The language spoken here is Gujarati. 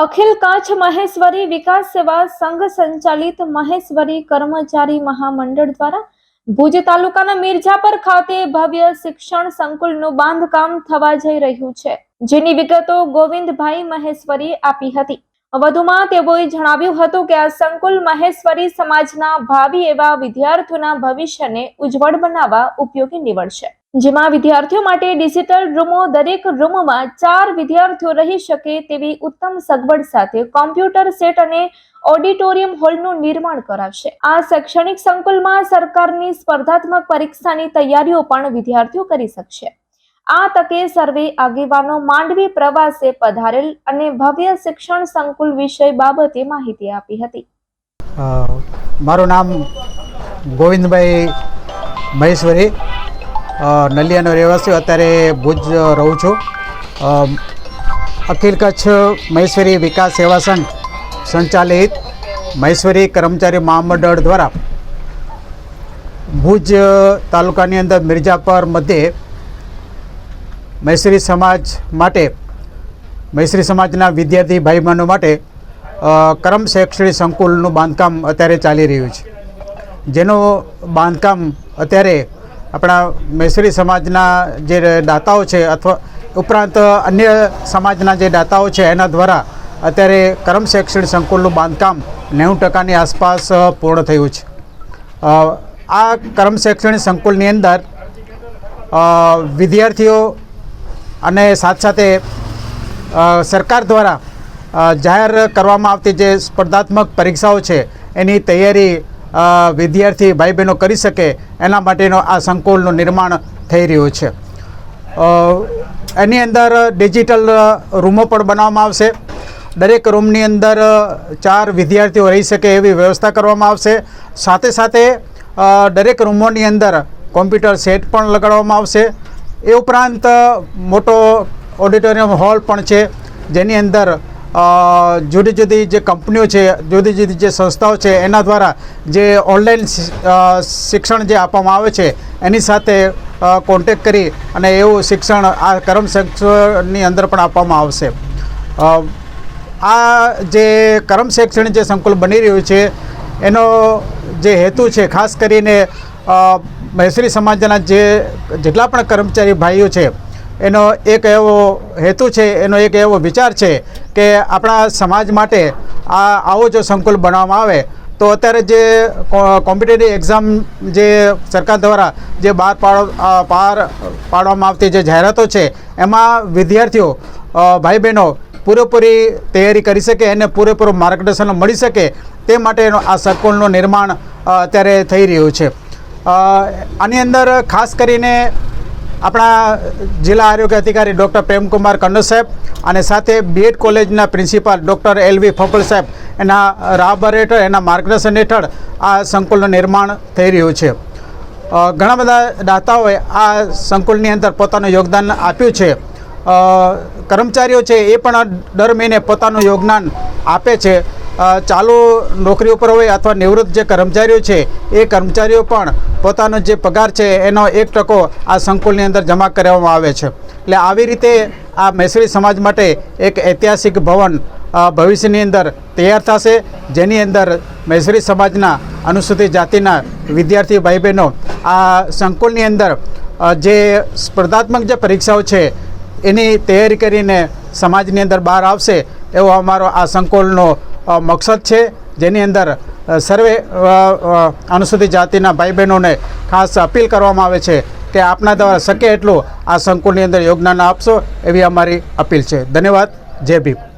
અખિલ કચ્છ મહેશ્વરી વિકાસ સેવા સંઘ સંચાલિત મહેશ્વરી કર્મચારી મહામંડળ દ્વારા ભુજ તાલુકાના મિર્જાપર ખાતે ભવ્ય શિક્ષણ સંકુલનું બાંધકામ થવા જઈ રહ્યું છે, જેની વિગતો ગોવિંદભાઈ મહેશ્વરી આપી હતી. વધુમાં તેઓએ જણાવ્યું હતું કે આ સંકુલ મહેશ્વરી સમાજના ભાવિ એવા વિદ્યાર્થીઓના ભવિષ્યને ઉજ્જવળ બનાવવા ઉપયોગી નીવડશે. જેમાં વિદ્યાર્થીઓ માટે ડિજિટલ રૂમો દરેક રૂમમાં ચાર વિદ્યાર્થીઓ રહી શકે તેવી ઉત્તમ સગવડ સાથે કોમ્પ્યુટર સેટ અને ઓડિટોરિયમ હોલનું નિર્માણ કરાવશે આ શૈક્ષણિક સંકુલમાં સરકારની સ્પર્ધાત્મક પરીક્ષાની તૈયારીઓ પણ વિદ્યાર્થીઓ કરી શકશે. આ તકે સર્વે આગેવાનો માંડવી પ્રવાસે પધારેલ અને ભવ્ય શિક્ષણ સંકુલ વિષય બાબતે માહિતી આપી હતી. મારું નામ ગોવિંદભાઈ મહેશ્વરી. નલિયાનો રહેવાસી અત્યારે ભુજ રહું છું. અખિલ કચ્છ મહેશ્વરી વિકાસ સેવા સંઘ સંચાલિત મહેશ્વરી કર્મચારી મહામંડળ દ્વારા ભુજ તાલુકાની અંદર મિર્જાપર મધ્યે મહેશ્વરી સમાજ માટે, મહેશ્વરી સમાજના વિદ્યાર્થી ભાઈ બહેનો માટે કરમ શૈક્ષણિક સંકુલનું બાંધકામ અત્યારે ચાલી રહ્યું છે. જેનું બાંધકામ અત્યારે આપણા મૈસુરી સમાજના જે દાતાઓ છે અથવા ઉપરાંત અન્ય સમાજના જે દાતાઓ છે, એના દ્વારા અત્યારે કરમ શૈક્ષણિક સંકુલનું બાંધકામ નેવું ટકાની આસપાસ પૂર્ણ થયું છે. આ કરમ શૈક્ષણિક સંકુલની અંદર વિદ્યાર્થીઓ અને સાથે સાથે સરકાર દ્વારા જાહેર કરવામાં આવતી જે સ્પર્ધાત્મક પરીક્ષાઓ છે, એની તૈયારી વિદ્યાર્થી ભાઈ બહેનો કરી શકે એના માટેનો આ સંકુલનું નિર્માણ થઈ રહ્યું છે. એની અંદર ડિજિટલ રૂમો પણ બનાવવામાં આવશે. દરેક રૂમની અંદર ચાર વિદ્યાર્થીઓ રહી શકે એવી વ્યવસ્થા કરવામાં આવશે. સાથે સાથે દરેક રૂમોની અંદર કોમ્પ્યુટર સેટ પણ લગાડવામાં આવશે. એ ઉપરાંત મોટો ઓડિટોરિયમ હોલ પણ છે, જેની અંદર જુદી જુદી જે કંપનીઓ છે, જુદી જુદી જે સંસ્થાઓ છે, એના દ્વારા જે ઓનલાઈન શિક્ષણ જે આપવામાં આવે છે, એની સાથે કોન્ટેક કરી અને એવું શિક્ષણ આ કરમ શિક્ષણની અંદર પણ આપવામાં આવશે. આ જે કરમ શૈક્ષણિક જે સંકુલ બની રહ્યું છે, એનો જે હેતુ છે, ખાસ કરીને મહેસરી સમાજના જે જેટલા પણ કર્મચારી ભાઈઓ છે એનો એક એવો હેતુ છે, એનો એક એવો વિચાર છે કે આપણા સમાજ માટે આ આવો જો સંકુલ બનાવવામાં આવે. તો અત્યારે જે કોમ્પિટેટિવ એક્ઝામ જે સરકાર દ્વારા જે બહાર પાડો બહાર પાડવામાં આવતી જે જાહેરાતો છે, એમાં વિદ્યાર્થીઓ ભાઈ બહેનો પૂરેપૂરી તૈયારી કરી શકે અને પૂરેપૂરું માર્ગદર્શન મળી શકે તે માટેનું આ સંકુલનું નિર્માણ અત્યારે થઈ રહ્યું છે. આની અંદર ખાસ કરીને આપણા જિલ્લા આરોગ્ય અધિકારી ડૉક્ટર પ્રેમકુમાર કન્નર સાહેબ અને સાથે બીએડ કોલેજના પ્રિન્સિપાલ ડૉક્ટર એલ વી ફોપલ સાહેબ. એના રાહબર હેઠળ, એના માર્ગદર્શન હેઠળ આ સંકુલનું નિર્માણ થઈ રહ્યું છે. ઘણા બધા દાતાઓએ આ સંકુલની અંદર પોતાનું યોગદાન આપ્યું છે. કર્મચારીઓ છે એ પણ દર મહિને પોતાનું યોગદાન આપે છે. ચાલુ નોકરી ઉપર હોય અથવા નિવૃત્ત જે કર્મચારીઓ છે, એ કર્મચારીઓ પણ પોતાનો જે પગાર છે, એનો એક ટકો આ સંકુલની અંદર જમા કરવામાં આવે છે. એટલે આવી રીતે આ મહેસરી સમાજ માટે એક ઐતિહાસિક ભવન ભવિષ્યની અંદર તૈયાર થશે, જેની અંદર મહેસરી સમાજના અનુસૂચિત જાતિના વિદ્યાર્થી ભાઈ બહેનો આ સંકુલની અંદર જે સ્પર્ધાત્મક જે પરીક્ષાઓ છે, એની તૈયારી કરીને સમાજની અંદર બહાર આવશે, એવો અમારો આ સંકુલનો મકસદ છે જેની અંદર સર્વે અનુસૂચિત જાતિના ભાઈ બહેનોને ખાસ અપીલ કરવામાં આવે છે કે આપના દ્વારા શક્ય એટલું આ સંકુલની અંદર યોગદાન આપશો એવી અમારી અપીલ છે. ધન્યવાદ. જય ભીમ.